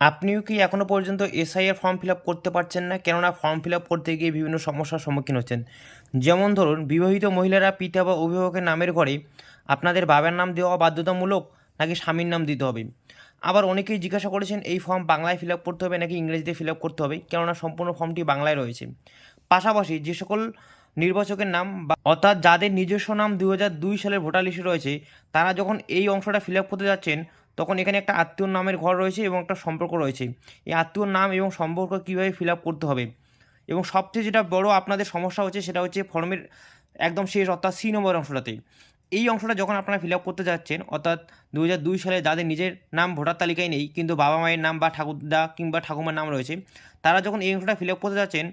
আপনিও কি এখনও পর্যন্ত এসআইয়ের ফর্ম ফিল আপ করতে পারছেন না? কেননা ফর্ম ফিল আপ করতে গিয়ে বিভিন্ন সমস্যার সম্মুখীন হচ্ছেন। যেমন ধরুন, বিবাহিত মহিলারা পিতা বা অভিভাবকের নামের ঘরে আপনাদের বাবার নাম দেওয়া বাধ্যতামূলক নাকি স্বামীর নাম দিতে হবে। আবার অনেকেই জিজ্ঞাসা করেছেন, এই ফর্ম বাংলায় ফিল আপ করতে হবে নাকি ইংরেজিতে ফিল আপ করতে হবে? কেননা সম্পূর্ণ ফর্মটি বাংলায় রয়েছে। পাশাপাশি যে সকল নির্বাচকের নাম বা অর্থাৎ যাদের নিজস্ব নাম দু সালের ভোটার লিস্টে রয়েছে, তারা যখন এই অংশটা ফিল আপ করতে যাচ্ছেন তখন এখানে একটা আত্মীয় নামের ঘর রয়েছে এবং একটা সম্পর্ক রয়েছে। এই আত্মীয়র নাম এবং সম্পর্ক কীভাবে ফিল আপ করতে হবে? এবং সবচেয়ে যেটা বড় আপনাদের সমস্যা হচ্ছে সেটা হচ্ছে ফর্মের একদম শেষ, অর্থাৎ সি নম্বর অংশটাতে। এই অংশটা যখন আপনারা ফিল আপ করতে যাচ্ছেন, অর্থাৎ দু সালে যাদের নিজের নাম ভোটার তালিকায় নেই, কিন্তু বাবা মায়ের নাম বা ঠাকুরদা কিংবা ঠাকুমার নাম রয়েছে, তারা যখন এই অংশটা ফিল আপ করতে যাচ্ছেন,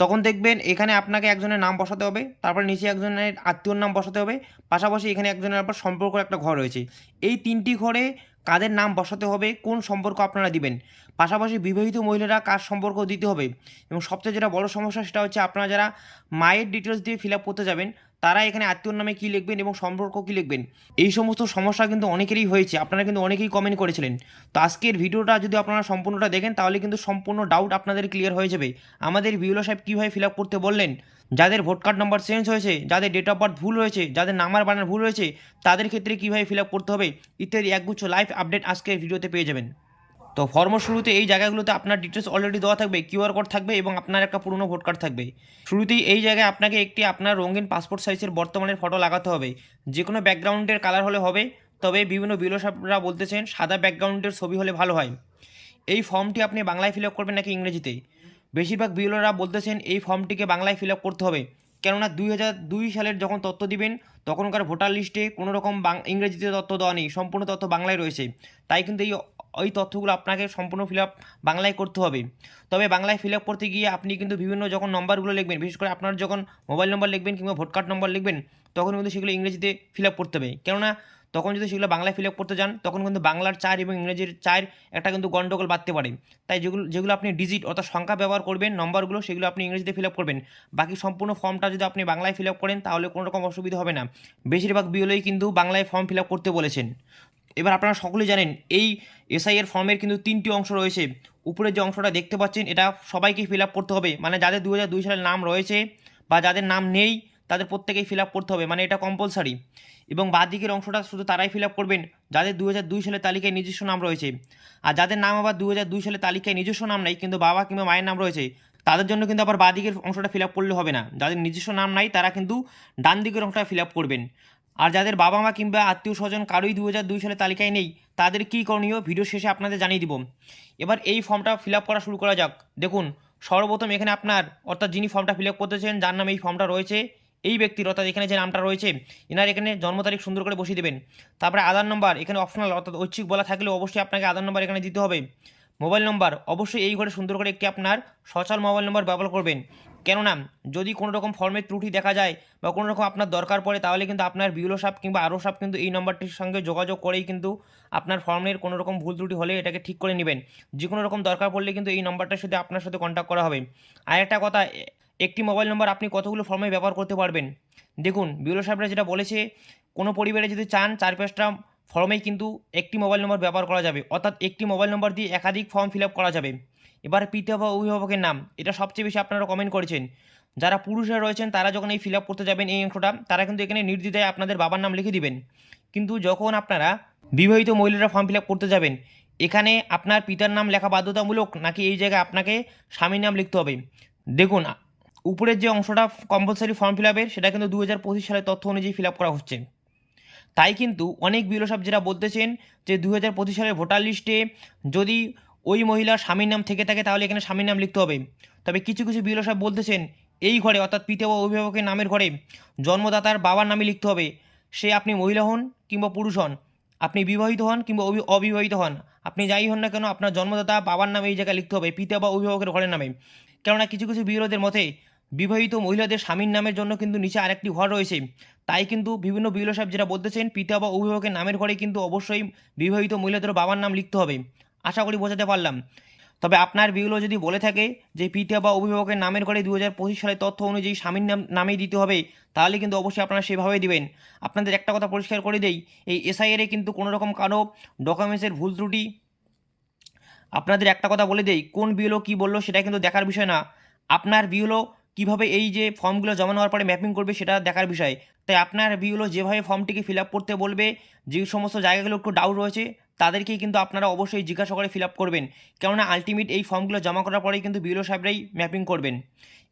তখন দেখবেন এখানে আপনাকে একজনের নাম বসাতে হবে, তারপর নিচে একজনের আত্মীয়র নাম বসাতে হবে, পাশাপাশি এখানে একজনের আবার সম্পর্ক একটা ঘর রয়েছে। এই তিনটি ঘরে কাদের নাম বসাতে হবে, কোন সম্পর্ক আপনারা দিবেন। পাশাপাশি বিবাহিত মহিলারা কার সম্পর্ক দিতে হবে। এবং সবচেয়ে যেটা বড় সমস্যা সেটা হচ্ছে আপনারা যারা মায়ের ডিটেলস দিয়ে ফিল আপ করতে যাবেন তারা এখানে আত্মীয়র নামে কী লিখবেন এবং সম্পর্ক কী লিখবেন? এই সমস্ত সমস্যা কিন্তু অনেকেরই হয়েছে। আপনারা কিন্তু অনেকেই কমেন্ট করেছিলেন। তো আজকের ভিডিওটা যদি আপনারা সম্পূর্ণটা দেখেন, তাহলে কিন্তু সম্পূর্ণ ডাউট আপনাদের ক্লিয়ার হয়ে যাবে। আমাদের বিউলো সাহেব কীভাবে ফিল আপ করতে বললেন? যাদের ভোট কার্ড নম্বর চেঞ্জ হয়েছে, যাদের ডেট অফ বার্থ ভুল হয়েছে, যাদের নাম্বার বানার ভুল হয়েছে, তাদের ক্ষেত্রে কীভাবে ফিল আপ করতে হবে? ইত্যাদি একগুচ্ছ লাইভ আপডেট আজকের ভিডিওতে পেয়ে যাবেন। তো ফর্ম শুরুতে এই জায়গাগুলোতে আপনার ডিটেলস অলরেডি দেওয়া থাকবে কিউআর কোড থাকবে এবং আপনার একটা পুরনো ভোট কার্ড থাকবে। শুরুতেই এই জায়গায় আপনাকে একটি আপনার রঙিন পাসপোর্ট সাইজের বর্তমানের ফটো লাগাতে হবে। যে কোনো ব্যাকগ্রাউন্ডের কালার হলে হবে, তবে বিভিন্ন বিলোসাপরা বলতেছেন সাদা ব্যাকগ্রাউন্ডের ছবি হলে ভালো হয়। এই ফর্মটি আপনি বাংলায় ফিল আপ করবেন নাকি ইংরেজিতে? বেশিরভাগ বিওলরা বলতেছেন এই ফর্মটিকে বাংলায় ফিল আপ করতে হবে। কেননা দুই হাজার দুই সালের যখন তথ্য দিবেন, তখনকার ভোটার লিস্টে কোনো রকম ইংরেজিতে তথ্য দেওয়া নেই, সম্পূর্ণ তথ্য বাংলায় রয়েছে। তাই কিন্তু এই ওই তথ্যগুলো আপনাকে সম্পূর্ণ ফিল আপ বাংলায় করতে হবে। তবে বাংলায় ফিল আপ করতে গিয়ে আপনি কিন্তু বিভিন্ন যখন নম্বরগুলো লিখবেন, বিশেষ করে আপনার যখন মোবাইল নম্বর লিখবেন কিংবা ভোট কার্ড নম্বর লিখবেন, তখন কিন্তু সেগুলো ইংরেজিতে ফিল আপ করতে হবে। কেননা তখন যদি সেগুলো বাংলায় ফিল আপ করতে যান, তখন কিন্তু বাংলার চার এবং ইংরেজির চার একটা কিন্তু গন্ডগোল বাড়তে পারে। তাই যেগুলো যেগুলো আপনি ডিজিট অর্থাৎ সংখ্যা ব্যবহার করবেন নম্বরগুলো সেগুলো আপনি ইংরেজিতে ফিল আপ করবেন। বাকি সম্পূর্ণ ফর্মটা যদি আপনি বাংলায় ফিল আপ করেন, তাহলে কোনো রকম অসুবিধা হবে না। বেশিরভাগ বিওলেই কিন্তু বাংলায় ফর্ম ফিল আপ করতে বলেছেন। এবার আপনারা সকলেই জানেন, এই এসআই এর ফর্মের কিন্তু তিনটি অংশ রয়েছে। উপরে যে অংশটা দেখতে পাচ্ছেন, এটা সবাইকে ফিল করতে হবে। মানে যাদের দু হাজার দুই সালের নাম রয়েছে বা যাদের নাম নেই, তাদের প্রত্যেকেই ফিল করতে হবে। মানে এটা কম্পালসারি এবং বাদিকের অংশটা শুধু তারাই ফিল করবেন, যাদের দু হাজার দুই সালের তালিকায় নিজস্ব নাম রয়েছে। আর যাদের নাম আবার দু হাজার দুই সালের তালিকায় নিজস্ব নাম নেই, কিন্তু বাবা কিংবা মায়ের নাম রয়েছে, তাদের জন্য কিন্তু আবার বাদিকের অংশটা ফিল করলে হবে না। যাদের নিজস্ব নাম নাই, তারা কিন্তু ডান দিকের অংশটা ফিল করবেন। আর যাদের বাবা মা কিংবা আত্মীয় স্বজন কারোই দু হাজার দুই সালে তালিকায় নেই, তাদের কী করণীয়? ভিডিও শেষে আপনাদের জানিয়ে দিব। এবার এই ফর্মটা ফিল করা শুরু করা যাক। দেখুন, সর্বপ্রথম এখানে আপনার, অর্থাৎ যিনি ফর্মটা ফিল আপ করতেছেন যার নামে এই ফর্মটা রয়েছে, এই ব্যক্তির, অর্থাৎ এখানে যে নামটা রয়েছে, এনার এখানে জন্ম তারিখ সুন্দর করে বসিয়ে দেবেন। তারপরে আধার নম্বর এখানে অপশনাল অর্থাৎ ঐচ্ছিক বলা থাকলেও অবশ্যই আপনাকে আধার নম্বর এখানে দিতে হবে। মোবাইল নম্বর অবশ্যই এই ঘরে সুন্দর করে একটি আপনার সচল মোবাইল নম্বর ব্যবহার করবেন। কেননা যদি কোনো রকম ফর্মের ত্রুটি দেখা যায় বা কোনো রকম আপনার দরকার পড়ে, তাহলে কিন্তু আপনার বিউলো সাপ কিংবা আরও সাপ কিন্তু এই নম্বরটির সঙ্গে যোগাযোগ করেই কিন্তু আপনার ফর্মের কোনো রকম ভুল ত্রুটি হলে এটাকে ঠিক করে নেবেন। যে কোনো রকম দরকার পড়লে কিন্তু এই নম্বরটার সাথে আপনার সাথে কন্ট্যাক্ট করা হবে। আর একটা কথা, একটি মোবাইল নম্বর আপনি কতগুলো ফর্মে ব্যবহার করতে পারবেন? দেখুন, বিউলো সাহেবরা যেটা বলেছে, কোনো পরিবারে যদি চান চার পাঁচটা ফর্মেই কিন্তু একটি মোবাইল নম্বর ব্যবহার করা যাবে। অর্থাৎ একটি মোবাইল নম্বর দিয়ে একাধিক ফর্ম ফিল করা যাবে। এবার পিতা বা অভিভাবকের নাম, এটা সবচেয়ে বেশি আপনারা কমেন্ট করেছেন। যারা পুরুষরা রয়েছেন, তারা যখন এই ফিল আপ করতে যাবেন এই অংশটা, তারা কিন্তু এখানে নির্দ্বিধায় আপনাদের বাবার নাম লিখে দিবেন। কিন্তু যখন আপনারা বিবাহিত মহিলারা ফর্ম ফিল আপ করতে যাবেন, এখানে আপনার পিতার নাম লেখা বাধ্যতামূলক নাকি এই জায়গায় আপনাকে স্বামীর নাম লিখতে হবে? দেখুন, উপরের যে অংশটা কম্পালসারি ফর্ম ফিল আপের সেটা কিন্তু দু হাজার পঁচিশ সালের তথ্য অনুযায়ী ফিল আপ করা হচ্ছে। তাই কিন্তু অনেক বিলো সাহেব যেটা বলতেছেন যে দু হাজার পঁচিশ সালের ভোটার লিস্টে যদি ওই মহিলার স্বামীর নাম থেকে থাকে, তাহলে এখানে স্বামীর নাম লিখতে হবে। তবে কিছু কিছু বিলো সাহেব বলতেছেন, এই ঘরে, অর্থাৎ পিতা ও অভিভাবকের নামের ঘরে, জন্মদাতার বাবার নামে লিখতে হবে। সে আপনি মহিলা হন কিংবা পুরুষ হন, আপনি বিবাহিত হন কিংবা অবি- অবিবাহিত হন, আপনি যাই হন না কেন, আপনার জন্মদাতা বাবার নামে এই জায়গায় লিখতে হবে, পিতা বা অভিভাবকের ঘরের নামে। কেননা কিছু কিছু বিরোধের মতে, বিবাহিত মহিলাদের স্বামীর নামের জন্য কিন্তু নিচে আরেকটি ঘর রয়েছে। তাই কিন্তু বিভিন্ন বিলো সাহেব যেটা বলতেছেন, পিতা বা অভিভাবকের নামের ঘরে কিন্তু অবশ্যই বিবাহিত মহিলাদের বাবার নাম লিখতে হবে। আশা করি বোঝাতে পারলাম। তবে আপনার বিগুলো যদি বলে থাকে যে পিতা বা অভিভাবকের নামের ঘরে দু হাজার পঁচিশ সালের তথ্য অনুযায়ী স্বামীর নাম, নামেই দিতে হবে, তাহলে কিন্তু অবশ্যই আপনারা সেভাবেই দিবেন। আপনাদের একটা কথা পরিষ্কার করে দেই, এই এসআইআরে কিন্তু কোনো রকম কারও ডকুমেন্টসের ভুল ত্রুটি, আপনাদের একটা কথা বলে দেই, কোন বিএলও কী বলল সেটা কিন্তু দেখার বিষয় না। আপনার বিএলও কীভাবে এই যে ফর্মগুলো জমা নেওয়ার পরে ম্যাপিং করবে সেটা দেখার বিষয়। তাই আপনার বিএলও যেভাবে ফর্মটিকে ফিল আপ করতে বলবে, যে সমস্ত জায়গাগুলো একটু ডাউট রয়েছে তাদেরকেই কিন্তু আপনারা অবশ্যই জিজ্ঞাসা করে ফিল আপ করবেন। কেননা আলটিমেট এই ফর্মগুলো জমা করার পরেই কিন্তু বিএলও সাহেবরাই ম্যাপিং করবেন।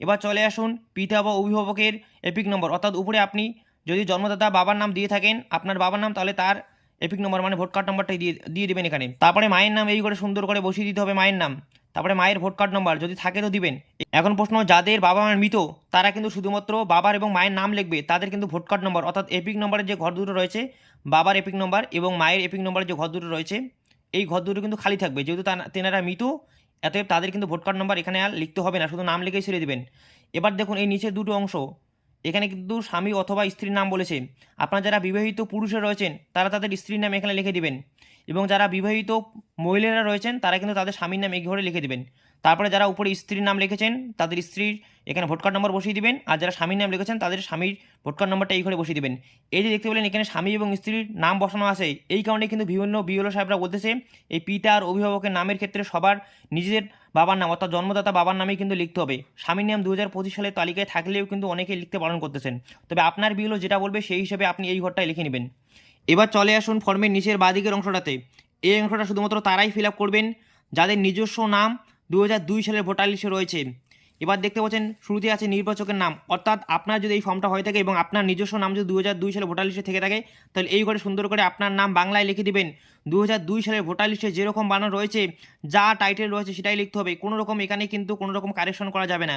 এবার চলে আসুন পিতা বা অভিভাবকের এপিক নম্বর অর্থাৎ উপরে আপনি যদি জন্মদাতা বাবার নাম দিয়ে থাকেন, আপনার বাবার নাম তাহলে তার এপিক নম্বর মানে ভোট কার্ড নম্বরটাই দিয়ে দিয়ে দেবেন এখানে। তারপরে মায়ের নাম এই করে সুন্দর করে বসিয়ে দিতে হবে মায়ের নাম। তারপরে মায়ের ভোট কার্ড নম্বর যদি থাকে তো দিবেন। এখন প্রশ্ন, যাদের বাবা মার মৃত, তারা কিন্তু শুধুমাত্র বাবার এবং মায়ের নাম লিখবে, তাদের কিন্তু ভোট কার্ড নম্বর অর্থাৎ এপিক নম্বরের যে ঘর দুটো রয়েছে, বাবার এপিক নম্বর এবং মায়ের এপিক নম্বরের যে ঘর দুটো রয়েছে, এই ঘর দুটো কিন্তু খালি থাকবে। যেহেতু তেনারা মৃত, অতএব তাদের কিন্তু ভোট কার্ড নম্বর এখানে আর লিখতে হবে না, শুধু নাম লিখেই ছেড়ে দেবেন। এবার দেখুন এই নিচের দুটো অংশ। এখানে কিন্তু স্বামী অথবা স্ত্রীর নাম বলেছে। আপনার যারা বিবাহিত পুরুষে রয়েছেন, তারা তাদের স্ত্রীর নাম এখানে লিখে দিবেন। এবং যারা বিবাহিত মহিলারা রয়েছেন, তারা কিন্তু তাদের স্বামীর নাম এই ঘরে লিখে দিবেন। তারপরে যারা উপরে স্ত্রীর নাম লিখেছেন, তাদের স্ত্রীর এখানে ভোট কার্ড নম্বর বসিয়ে দিবেন, আর যারা স্বামীর নাম লিখেছেন, তাদের স্বামীর ভোট কার্ড নম্বরটা এই ঘরে বসিয়ে দিবেন। এই যে দেখতে পেলেন, এখানে স্বামী এবং স্ত্রীর নাম বসানো আছে। এই কারণে কিন্তু বিভিন্ন বিওলো সাহেবরা বলতেছে, এই পিতা আর অভিভাবকের নামের ক্ষেত্রে সবার নিজেদের বাবার নাম, অর্থাৎ জন্মদাতা বাবার নামেই কিন্তু লিখতে হবে। স্বামীর নাম দু হাজার পঁচিশ সালের তালিকায় থাকলেও কিন্তু অনেকেই লিখতে পালন করতেছেন। তবে আপনার বিওলো যেটা বলবে, সেই হিসেবে আপনি এই ঘরটায় লিখে নেবেন। এবার চলে আসুন ফর্মের নিচের বাঁদিকের অংশটাতে। এই অংশটা শুধুমাত্র তারাই ফিল করবেন। যাদের নিজস্ব নাম দু সালের ভোটার লিস্টে রয়েছে। এবার দেখতে পাচ্ছেন, শুরুতে আছে নির্বাচকের নাম। অর্থাৎ আপনার যদি এই ফর্মটা হয়ে থাকে এবং আপনার নিজস্ব নাম যদি দু সালে ভোটার লিস্টে থেকে থাকে, তাহলে এই ঘরে সুন্দর করে আপনার নাম বাংলায় লিখে দিবেন। দু সালের ভোটার লিস্টে যেরকম বানানো রয়েছে, যা টাইটেল রয়েছে সেটাই লিখতে হবে। কোনো রকম এখানে কিন্তু কোনো রকম কারেকশন করা যাবে না।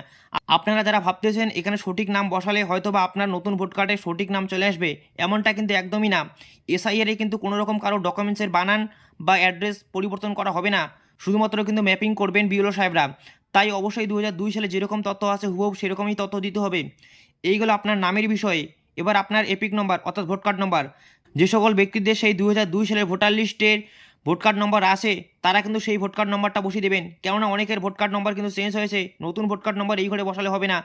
আপনারা যারা ভাবতেছেন এখানে সঠিক নাম বসালে হয়তো বা আপনার নতুন ভোট কার্ডে সঠিক নাম চলে আসবে, এমনটা কিন্তু একদমই না। এসআইআরে কিন্তু কোনো রকম কারও ডকুমেন্টসের বানান বা অ্যাড্রেস পরিবর্তন করা হবে না। শুধুমাত্র কিন্তু ম্যাপিং করবেন বিওলো সাহেবরা। তাই অবশ্যই দু সালে যেরকম তথ্য আছে, হুবহু সেরকমই তথ্য দিতে হবে। এইগুলো আপনার নামের বিষয়ে। এবার আপনার এপিক নম্বর অর্থাৎ ভোট কার্ড নম্বর যে সকল ব্যক্তিদের সেই দু সালের ভোটার লিস্টের ভোট কার্ড নম্বর আছে, তারা কিন্তু সেই ভোট কার্ড নম্বরটা বসিয়ে দেবেন। কেননা অনেকের ভোট কার্ড নম্বর কিন্তু চেঞ্জ হয়েছে। নতুন ভোট কার্ড নম্বর এই ঘরে বসালে হবে না।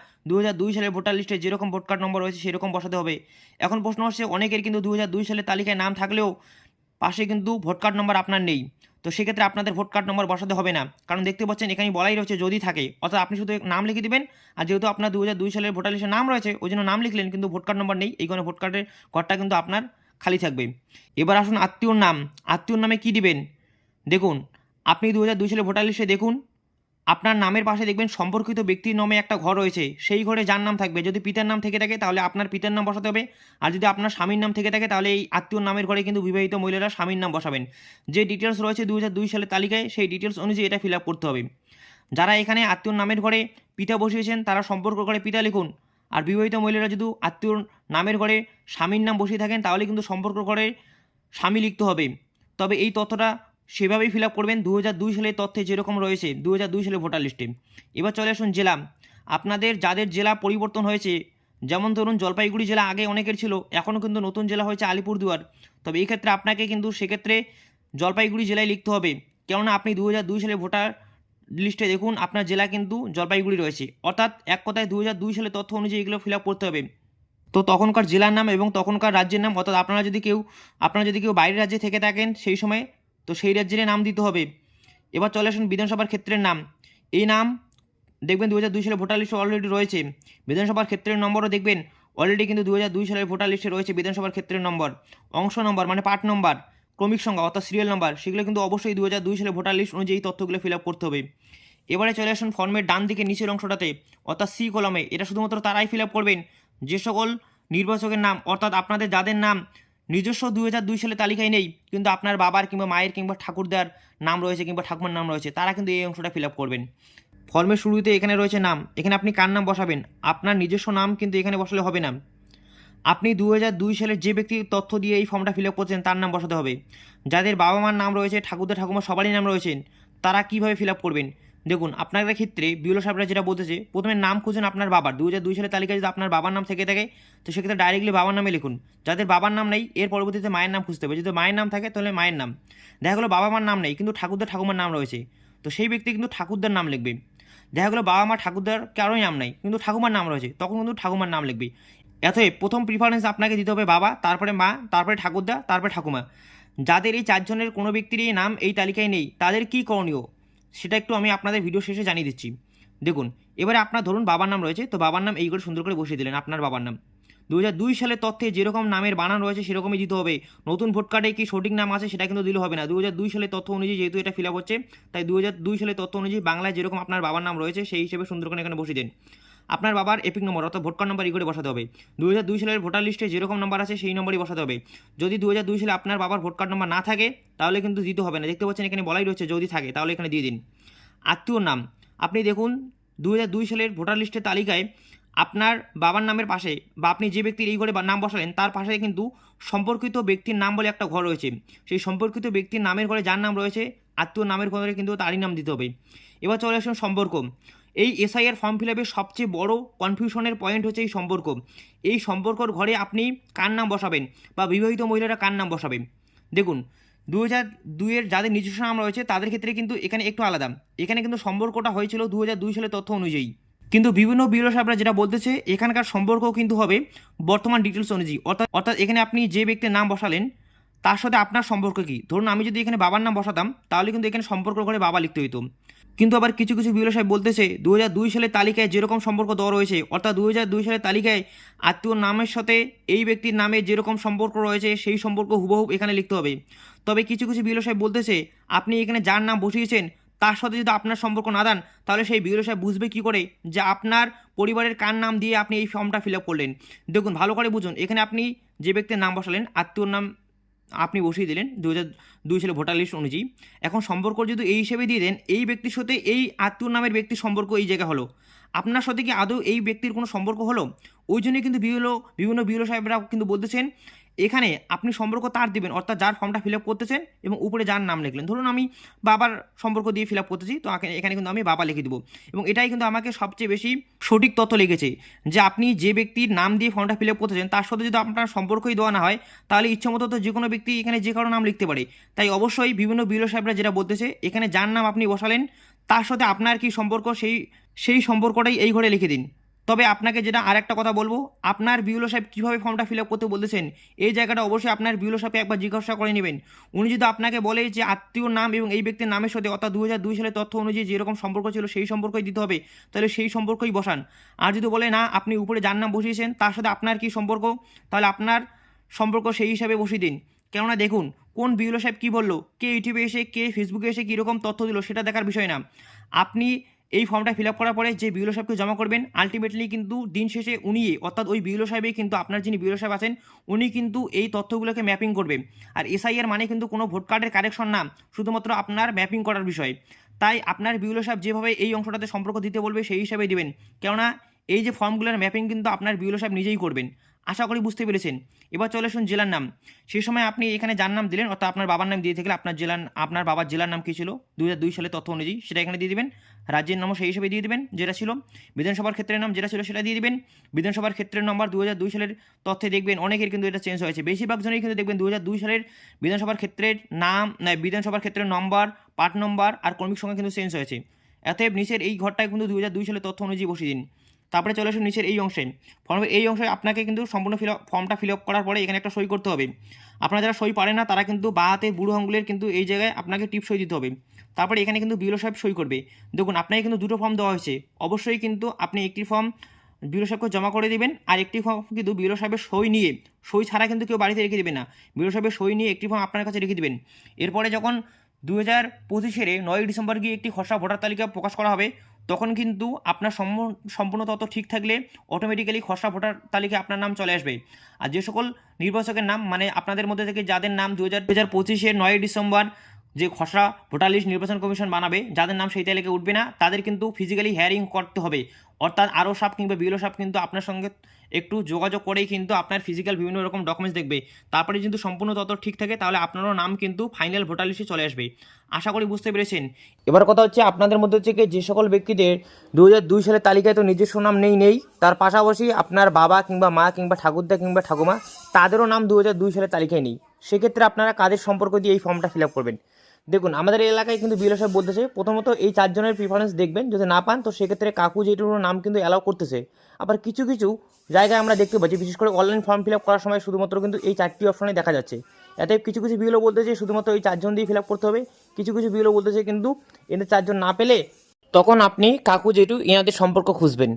দু সালের ভোটার লিস্টে যেরকম ভোট কার্ড নম্বর রয়েছে, সেরকম বসাতে হবে। এখন প্রশ্ন হচ্ছে অনেকের কিন্তু দু সালের তালিকায় নাম থাকলেও পাশে কিন্তু ভোট কার্ড নম্বর আপনার নেই। তো সেক্ষেত্রে আপনাদের ভোট কার্ড নম্বর বসাতে হবে না। কারণ দেখতে পাচ্ছেন এখানে বলাই রয়েছে যদি থাকে। অর্থাৎ আপনি শুধু নাম লিখে দেবেন, আর যেহেতু আপনার দু হাজার দুই সালের ভোটার লিস্টে নাম রয়েছে, ওই জন্য নাম লিখলেন, কিন্তু ভোট কার্ড নম্বর নেই। এই কারণে ভোট কার্ডের ঘরটা কিন্তু আপনার খালি থাকবে। এবার আসুন আত্মীয়র নাম। আত্মীয়র নামে কি দিবেন? দেখুন, আপনি দু হাজার দুই সালের ভোটার লিস্টে দেখুন আপনার নামের পাশে দেখবেন সম্পর্কিত ব্যক্তির নামে একটা ঘর রয়েছে। সেই ঘরে যার নাম থাকবে। যদি পিতার নাম থেকে থাকে, তাহলে আপনার পিতার নাম বসাতে হবে। আর যদি আপনার স্বামীর নাম থেকে থাকে, তাহলে এই আত্মীয় নামের ঘরে কিন্তু বিবাহিত মহিলারা স্বামীর নাম বসাবেন। যে ডিটেলস রয়েছে দু দুই সালের তালিকায়, সেই ডিটেলস অনুযায়ী এটা ফিল করতে হবে। যারা এখানে আত্মীয় নামের ঘরে পিতা বসিয়েছেন, তারা সম্পর্ক করে পিতা লিখুন। আর বিবাহিত মহিলারা যদি আত্মীয় নামের ঘরে স্বামীর নাম বসিয়ে থাকেন, তাহলে কিন্তু সম্পর্ক করে স্বামী লিখতে হবে। তবে এই তথ্যটা সেভাবেই ফিল আপ করবেন। দু দুই সালের তথ্যে যেরকম রয়েছে দু দুই সালের ভোটার লিস্টে এবার চলে আসুন জেলা। আপনাদের যাদের জেলা পরিবর্তন হয়েছে, যেমন ধরুন জলপাইগুড়ি জেলা আগে অনেকের ছিল, এখনও কিন্তু নতুন জেলা হয়েছে আলিপুরদুয়ার। তবে এই ক্ষেত্রে আপনাকে কিন্তু সেক্ষেত্রে জলপাইগুড়ি জেলায় লিখতে হবে। কেননা আপনি দু দুই সালে ভোটার লিস্টে দেখুন, আপনার জেলা কিন্তু জলপাইগুড়ি রয়েছে। অর্থাৎ এক কথায় দু দুই সালের তথ্য অনুযায়ী এগুলো ফিল আপ করতে হবে। তো তখনকার জেলার নাম এবং তখনকার রাজ্যের নাম, অর্থাৎ আপনারা যদি কেউ, আপনারা যদি কেউ বাইরের রাজ্যে থেকে থাকেন, সেই সময় তো সেই রাজ্যের নাম দিতে হবে। এবার চলে আসুন বিধানসভার ক্ষেত্রের নাম। এই নাম দেখবেন দু হাজার দুই সালে ভোটার লিস্টে অলরেডি রয়েছে। বিধানসভার ক্ষেত্রের নম্বরও দেখবেন অলরেডি কিন্তু দু হাজার দুই সালের ভোটার লিস্টে রয়েছে বিধানসভার ক্ষেত্রের নম্বর। অংশ নম্বর মানে পার্ট নম্বর, ক্রমিক সংখ্যা অর্থাৎ সিরিয়াল নম্বর সেগুলো কিন্তু অবশ্যই দু হাজার দুই সালে ভোটার লিস্ট অনুযায়ী তথ্যগুলো ফিল আপ করতে হবে। এবারে চলে আসুন ফর্মের ডান দিকে নিচের অংশটাতে, অর্থাৎ সি কলমে এটা শুধুমাত্র তারাই ফিল আপ করবেন। যে সকল নির্বাচকের নাম, অর্থাৎ আপনাদের যাদের নাম নিজস্ব দুই হাজার দুই সালে তালিকায় নেই, কিন্তু আপনার বাবার কিংবা মায়ের কিংবা ঠাকুরদার নাম রয়েছে কিংবা ঠাকুমার নাম রয়েছে, তারা কিন্তু এই অংশটা ফিল আপ করবেন। ফর্মের শুরুতে এখানে রয়েছে নাম, এখানে আপনি কার নাম বসাবেন? আপনার নিজস্ব নাম কিন্তু এখানে বসালে হবে না। আপনি দু হাজার দুই সালের যে ব্যক্তির তথ্য দিয়ে এই ফর্মটা ফিল আপ করছেন, তার নাম বসাতে হবে। যাদের বাবা মার নাম রয়েছে, ঠাকুরদা ঠাকুমা সবারই নাম রয়েছেন তারা কীভাবে ফিল আপ করবেন? দেখুন, আপনাদের ক্ষেত্রে বিউলো সাহেবরা যেটা বলতেছে, প্রথমে নাম খুঁজুন আপনার বাবার। দু হাজার দুই সালের তালিকায় যদি আপনার বাবার নাম থেকে থাকে, তো সেক্ষেত্রে ডাইরেক্টলি বাবার নামে লিখুন। যাদের বাবার নাম নেই, এর পরবর্তীতে মায়ের নাম খুঁজতে হবে। যদি মায়ের নাম থাকে, তাহলে মায়ের নাম। দেখা গেলো বাবা মার নাম নেই, কিন্তু ঠাকুরদা ঠাকুমার নাম রয়েছে। তো সেই ব্যক্তি কিন্তু ঠাকুরদার নাম লিখবে। দেখা গেলো বাবা মা ঠাকুরদার কারোই নাম নেই, কিন্তু ঠাকুমার নাম রয়েছে, তখন কিন্তু ঠাকুমার নাম লিখবে। এতএব প্রথম প্রিফারেন্স আপনাকে দিতে হবে বাবা, তারপরে মা, তারপরে ঠাকুরদা, তারপরে ঠাকুমা। যাদের এই চারজনের কোনো ব্যক্তির এই নাম এই তালিকায় নেই, তাদের কী করণীয়? সেটা একটু আমি আপনাদের ভিডিও শেষে জানিয়ে দিচ্ছি। দেখুন, এবারে আপনার ধরুন বাবার নাম রয়েছে, তো বাবার নাম এই করে সুন্দর করে বসিয়ে দিলেন আপনার বাবার নাম। দু দুই সালের তথ্যে যেরকম নামের বানান রয়েছে, সেরকমই দিতে হবে। নতুন ভোট কার্ডে কি সঠিক নাম আছে সেটা কিন্তু দিলে হবে না। দু দুই সালের তথ্য অনুযায়ী যেহেতু এটা ফিল আপ হচ্ছে, তাই দু দুই সালের তথ্য অনুযায়ী বাংলায় যেরকম আপনার বাবার নাম রয়েছে, সেই হিসেবে সুন্দর করে এখানে বসিয়ে দিন। আপনার বাবার এপিক নম্বর অর্থাৎ ভোট কার্ড নম্বর করে বসাতে হবে। দু দুই সালের ভোটার লিস্টে যেরকম নম্বর আছে সেই নম্বরই বসাতে হবে। যদি দু সালে আপনার বাবার ভোট কার্ড নম্বর না থাকে, তাহলে কিন্তু দিতে হবে না। দেখতে পাচ্ছেন এখানে বলাই রয়েছে যদি থাকে, তাহলে এখানে দিয়ে দিন। আত্মীয়র নাম, আপনি দেখুন দু সালের ভোটার লিস্টের তালিকায় আপনার বাবার নামের পাশে বা আপনি যে ব্যক্তির এই ঘরে নাম বসালেন, তার পাশে কিন্তু সম্পর্কিত ব্যক্তির নাম বলে একটা ঘর রয়েছে। সেই সম্পর্কিত ব্যক্তির নামের ঘরে যার নাম রয়েছে আত্মীয় নামের ঘরে কিন্তু তারই নাম দিতে হবে। এবার চলে আসুন সম্পর্ক। এই এসআইআর ফর্ম ফিল আপের সবচেয়ে বড় কনফিউশনের পয়েন্ট হচ্ছে এই সম্পর্ক। এই সম্পর্কর ঘরে আপনি কার নাম বসাবেন বা বিবাহিত মহিলারা কার নাম বসাবেন? দেখুন দু হাজার দুইয়ের যাদের নিজস্ব নাম রয়েছে, তাদের ক্ষেত্রে কিন্তু এখানে একটু আলাদা। এখানে কিন্তু সম্পর্কটা হয়েছিল দু হাজার দুই সালের তথ্য অনুযায়ী। কিন্তু বিভিন্ন বিরো সাহেবরা যেটা বলতেছে, এখানকার সম্পর্ক কিন্তু হবে বর্তমান ডিটেলস অনুযায়ী। অর্থাৎ অর্থাৎ এখানে আপনি যে ব্যক্তির নাম বসালেন, তার সাথে আপনার সম্পর্ক কী? ধরুন আমি যদি এখানে বাবার নাম বসাতাম, তাহলে কিন্তু এখানে সম্পর্ক করে বাবা লিখতে হইতো। কিন্তু আবার কিছু কিছু বিরো সাহেব বলতেছে দু হাজার দুই সালের তালিকায় যেরকম সম্পর্ক দেওয়া রয়েছে, অর্থাৎ দু হাজার দুই সালের তালিকায় আত্মীয় নামের সাথে এই ব্যক্তির নামে যেরকম সম্পর্ক রয়েছে, সেই সম্পর্ক হুবহু এখানে লিখতে হবে। তবে কিছু কিছু বিরো সাহেব বলতেছে, আপনি এখানে যার নাম বসিয়েছেন, তার সাথে যদি আপনার সম্পর্ক না দেন, তাহলে সেই বিরো সাহেব বুঝবে কী করে যে আপনার পরিবারের কার নাম দিয়ে আপনি এই ফর্মটা ফিল আপ করলেন। দেখুন, ভালো করে বুঝুন, এখানে আপনি যে ব্যক্তির নাম বসালেন, আত্মীয়র নাম আপনি বসিয়ে দিলেন দু দুই সালে ভোটার লিস্ট অনুযায়ী। এখন সম্পর্ক যদি এই হিসেবে দিয়ে দেন, এই ব্যক্তির সাথে এই আত্মীয় নামের ব্যক্তির সম্পর্ক এই জায়গা হলো। আপনার সাথে কি আদৌ এই ব্যক্তির কোনো সম্পর্ক হলো? ওই জন্যই কিন্তু বিভিন্ন বিভিন্ন বিএলও সাহেবরা কিন্তু বলতেছেন এখানে আপনি সম্পর্ক তার দিবেন, অর্থাৎ যার ফর্মটা ফিল আপ করতেছেন এবং উপরে যার নাম লিখলেন। ধরুন আমি বাবার সম্পর্ক দিয়ে ফিল আপ করতেছি, তো এখানে কিন্তু আমি বাবা লিখে দেবো। এবং এটাই কিন্তু আমাকে সবচেয়ে বেশি সঠিক তথ্য লিখেছে যে আপনি যে ব্যক্তির নাম দিয়ে ফর্মটা ফিল আপ করতেছেন, তার সাথে যদি আপনার সম্পর্কই দেওয়া না হয়, তাহলে ইচ্ছামতো তো যে কোনো ব্যক্তি এখানে যে কারও নাম লিখতে পারে। তাই অবশ্যই বিভিন্ন বিউরো সাহেবরা যেটা বলতেছে, এখানে যার নাম আপনি বসালেন, তার সাথে আপনার কি সম্পর্ক সেই সেই সম্পর্কটাই এই ঘরে লিখে দিন। তবে আপনাকে যেটা আর একটা কথা বলব, আপনার বিউলো সাহেব কীভাবে ফর্মটা ফিল আপ করতে বলতেছেন এই জায়গাটা অবশ্যই আপনার বিউলো সাহেবকে একবার জিজ্ঞাসা করে নেবেন। উনি যদি আপনাকে বলে যে আত্মীয় নাম এবং এই ব্যক্তির নামের সাথে, অর্থাৎ দু হাজার দুই সালের তথ্য অনুযায়ী যেরকম সম্পর্ক ছিল, সেই সম্পর্কই দিতে হবে, তাহলে সেই সম্পর্কই বসান। আর যদি বলে না, আপনি উপরে যার নাম বসিয়েছেন, তার সাথে আপনার কি সম্পর্ক, তাহলে আপনার সম্পর্ক সেই হিসাবে বসিয়ে দিন। কেননা দেখুন, কোন বিউলো সাহেব কী বলল, কে ইউটিউবে এসে, কে ফেসবুকে এসে কীরকম তথ্য দিল, সেটা দেখার বিষয় না। আপনি এই ফর্মটা ফিল আপ করার পরে যে বিউলো সাহেবকে জমা করবেন আলটিমেটলি কিন্তু দিন শেষে উনি, অর্থাৎ ওই বিউলো সাহেবই কিন্তু আপনার যিনি বিউলো সাহেব আছেন, উনি কিন্তু এই তথ্যগুলোকে ম্যাপিং করবে আর এসআইআর মানে কিন্তু কোনো ভোট কার্ডের কারেকশন না, শুধুমাত্র আপনার ম্যাপিং করার বিষয়। তাই আপনার বিউলো সাহেব যেভাবে এই অংশটাতে সম্পর্ক দিতে বলবে সেই হিসাবে দেবেন। কেননা এই যে ফর্মগুলোর ম্যাপিং কিন্তু আপনার বিউলো সাহেব নিজেই করবেন। আশা করি বুঝতে পেরেছেন। এবার চলে আসুন জেলার নাম। সেই সময় আপনি এখানে যার নাম দিলেন, অর্থাৎ আপনার বাবার নাম দিয়ে থাকলে আপনার জেলার, আপনার বাবার জেলার নাম কী ছিল? দু হাজার দুই সালে তথ্য অনুযায়ী সেটা এখানে দিয়ে দেবেন। রাজ্যের নামও সেই হিসেবে দিয়ে দিবেন, যেটা ছিল। বিধানসভার ক্ষেত্রের নাম যেটা ছিল সেটা দিয়ে দেবেন। বিধানসভার ক্ষেত্রের নম্বর দু হাজার দুই সালের তথ্যে দেখবেন অনেকের কিন্তু এটা চেঞ্জ হয়েছে। বেশিরভাগ জনেই কিন্তু দেখবেন দু হাজার দুই সালের বিধানসভার ক্ষেত্রের নাম বিধানসভার ক্ষেত্রের নম্বর পার্ট নম্বর আর কর্মিক সংখ্যা কিন্তু চেঞ্জ হয়েছে। অতএব নিচের এই ঘরটায় কিন্তু দু হাজার দুই সালের তথ্য অনুযায়ী বসিয়ে দিন। তারপরে চলে আসুন নিচের এই অংশে। ফর্মের এই অংশে আপনাকে কিন্তু সম্পূর্ণ ফিল ফর্মটা ফিল আপ করার পরে এখানে একটা সই করতে হবে। আপনারা যারা সই পারে না, তারা কিন্তু বা হাতে বুড়ো আঙ্গুলের কিন্তু এই জায়গায় আপনাকে টিপ সই দিতে হবে। তারপরে এখানে কিন্তু বিউলো সাহেব সই করবে। দেখুন, আপনাকে কিন্তু দুটো ফর্ম দেওয়া হয়েছে। অবশ্যই কিন্তু আপনি একটি ফর্ম বিউলো সাহেবকে জমা করে দেবেন আর একটি ফর্ম কিন্তু বিউলো সাহেবের সই নিয়ে সই ছাড়া কিন্তু কেউ বাড়িতে রেখে দেবে না। বিউলো সাহেবের সই নিয়ে একটি ফর্ম আপনার কাছে রেখে দেবেন। এরপরে যখন দু হাজার পঁচিশের নয় ডিসেম্বর গিয়ে একটি খসড়া ভোটার তালিকা প্রকাশ করা হবে তখন কিন্তু আপনার সম্পূর্ণ তথ্য ঠিক থাকলে অটোমেটিক্যালি খসড়া ভোটার তালিকায় আপনার নাম চলে আসবে। আর যে সকল নির্বাচকের নাম মানে আপনাদের মধ্যে থেকে যাদের নাম দু হাজার দু হাজার পঁচিশে নয় ডিসেম্বর যে খসড়া ভোটার লিস্ট নির্বাচন কমিশন বানাবে, যাদের নাম সেই তালিকায় উঠবে না, তাদের কিন্তু ফিজিক্যালি হেয়ারিং করতে হবে। অর্থাৎ আরও সাপ কিংবা বিএলও সাপ কিন্তু আপনার সঙ্গে একটু যোগাযোগ করেই কিন্তু আপনার ফিজিক্যাল বিভিন্ন রকম ডকুমেন্টস দেখবে। তারপরে কিন্তু সম্পূর্ণ তত ঠিক থাকে, তাহলে আপনারও নাম কিন্তু ফাইনাল ভোটার লিস্টে চলে আসবে। আশা করি বুঝতে পেরেছেন। এবার কথা হচ্ছে আপনাদের মধ্যে থেকে যে সকল ব্যক্তিদের দু দুই সালের তালিকায় তো নিজস্ব নাম নেই নেই। তার পাশাপাশি আপনার বাবা কিংবা মা কিংবা ঠাকুরদা কিংবা ঠাকুমা, তাদেরও নাম দু হাজার দুই সালের তালিকায় নেই। সেক্ষেত্রে আপনারা কাদের সম্পর্ক দিয়ে এই ফর্মটা ফিল করবেন? দেখুন, আমাদের এলাকায় কিন্তু বিএলও সাহেব বলতেছে, প্রথমত এই চারজনের প্রিফারেন্স দেখবেন, যদি না পান, তো সেক্ষেত্রে কাকু যেটুকু নাম কিন্তু অ্যালাউ করতেছে। আবার কিছু কিছু জায়গায় আমরা দেখতে পাচ্ছি, বিশেষ করে অনলাইন ফর্ম ফিল আপ করার সময় শুধুমাত্র কিন্তু এই চারটি অপশনে দেখা যাচ্ছে। এতে কিছু কিছু বিএলও বলতেছে, শুধুমাত্র এই চারজন দিয়ে ফিল আপ করতে হবে। কিছু কিছু বিএলও বলতেছে কিন্তু এদের চারজন না পেলে তখন আপনি কাকু জেঠু এনাদের সম্পর্ক খুঁজবেন।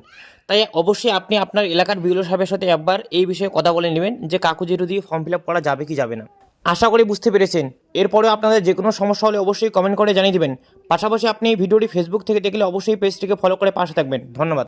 তাই অবশ্যই আপনি আপনার এলাকার বিএলও সাহেবের সাথে একবার এই বিষয়ে কথা বলে নেবেন যে কাকু জেঠু দিয়ে ফর্ম ফিল আপ করা যাবে কি যাবে না। আশা করি বুঝতে পেরেছেন। এরপরে আপনাদের যে কোনো সমস্যা হলে অবশ্যই কমেন্ট করে জানিয়ে দেবেন। পাশাপাশি আপনি এই ভিডিওটি ফেসবুক থেকে দেখলে অবশ্যই পেজটিকে ফলো করে পাশে থাকবেন। ধন্যবাদ।